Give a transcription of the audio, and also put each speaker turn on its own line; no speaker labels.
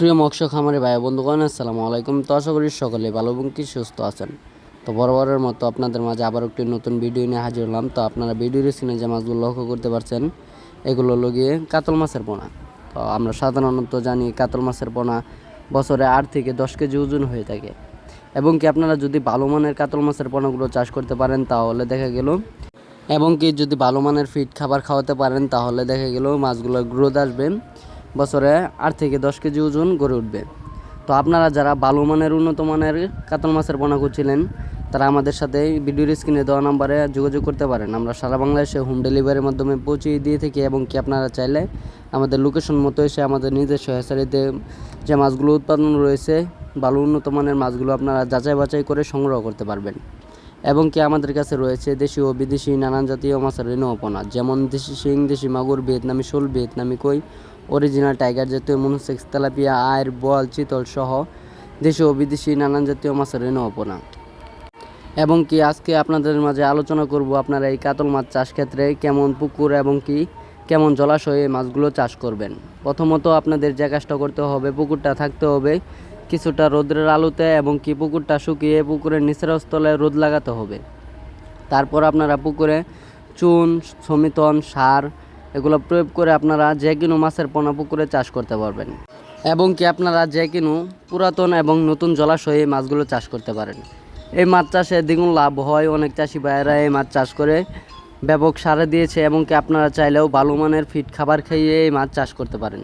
প্রিয় মৎস্য খামারে ভাই বন্ধুগণ, আসসালামু আলাইকুম। তো আশা করি সকলে ভালো এবং কি সুস্থ আছেন। তো বরাবরের মতো আপনাদের মাঝে আবার একটি নতুন ভিডিও নিয়ে হাজির হলাম। তো আপনারা ভিডিওর স্ক্রিনে যে মাছগুলো লক্ষ্য করতে পারছেন, এগুলো লগিয়ে কাতল মাছের পোনা। তো আমরা সাধারণত জানি কাতল মাছের পোনা বছরে আট থেকে দশ কেজি ওজন হয়ে থাকে। এবং কি আপনারা যদি ভালো মানের কাতল মাছের পোনাগুলো চাষ করতে পারেন, তাহলে দেখা গেল, এবং কি যদি ভালো মানের ফিড খাবার খাওয়াতে পারেন, তাহলে দেখা গেল মাছগুলোর গ্রোথ আসবে। বছরে আট থেকে দশ কেজি ওজন গড়ে উঠবে। তো আপনারা যারা ভালো মানের, উন্নত মানের কাতল মাছের পোনা করছিলেন তারা আমাদের সাথে ভিডিওর স্ক্রিনে দেওয়া নাম্বারে যোগাযোগ করতে পারেন। আমরা সারা বাংলাদেশে হোম ডেলিভারির মাধ্যমে পৌঁছিয়ে দিয়ে থাকি এবং কি আপনারা চাইলে আমাদের লোকেশন মতো এসে আমাদের নিজস্ব হ্যাচারিতে যে মাছগুলো উৎপাদন রয়েছে ভালো উন্নত মানের মাছগুলো আপনারা যাচাই বাছাই করে সংগ্রহ করতে পারবেন। এবং কি আমাদের কাছে রয়েছে দেশি ও বিদেশি নানান জাতীয় মাছের ঋণপনা যেমন দেশি শিং, দেশি মাগুর, ভিয়েতনামি শোল, ভিয়েতনামি কই অরিজিনাল টাইগার জাতীয় মনুসেক্স, তেলাপিয়া আয়ের বল চিতল সহ দেশি ও বিদেশি নানান জাতীয় মাছের ঋণপনা এবং কি আজকে আপনাদের মাঝে আলোচনা করব আপনারা এই কাতল মাছ চাষ ক্ষেত্রে কেমন পুকুর এবং কি কেমন জলাশয়ে মাছগুলো চাষ করবেন। প্রথমত আপনাদের যে কাজটা করতে হবে, পুকুরটা থাকতে হবে কিছুটা রোদ্রের আলোতে এবং কি পুকুরটা শুকিয়ে পুকুরের নিচের স্থলে রোদ লাগাতে হবে। তারপর আপনারা পুকুরে চুন, সমিতন, সার এগুলো প্রয়োগ করে আপনারা যে কোনো মাছের পোনা পুকুরে চাষ করতে পারবেন। এবং কি আপনারা যে কোনো পুরাতন এবং নতুন জলাশয়ে মাছগুলো চাষ করতে পারেন। এই মাছ চাষে দ্বিগুণ লাভ হয়। অনেক চাষি ভাইয়েরা এই মাছ চাষ করে ব্যাপক সারে দিয়েছে এবং কি আপনারা চাইলেও ভালো মানের ফিট খাবার খাইয়ে এই মাছ চাষ করতে পারেন।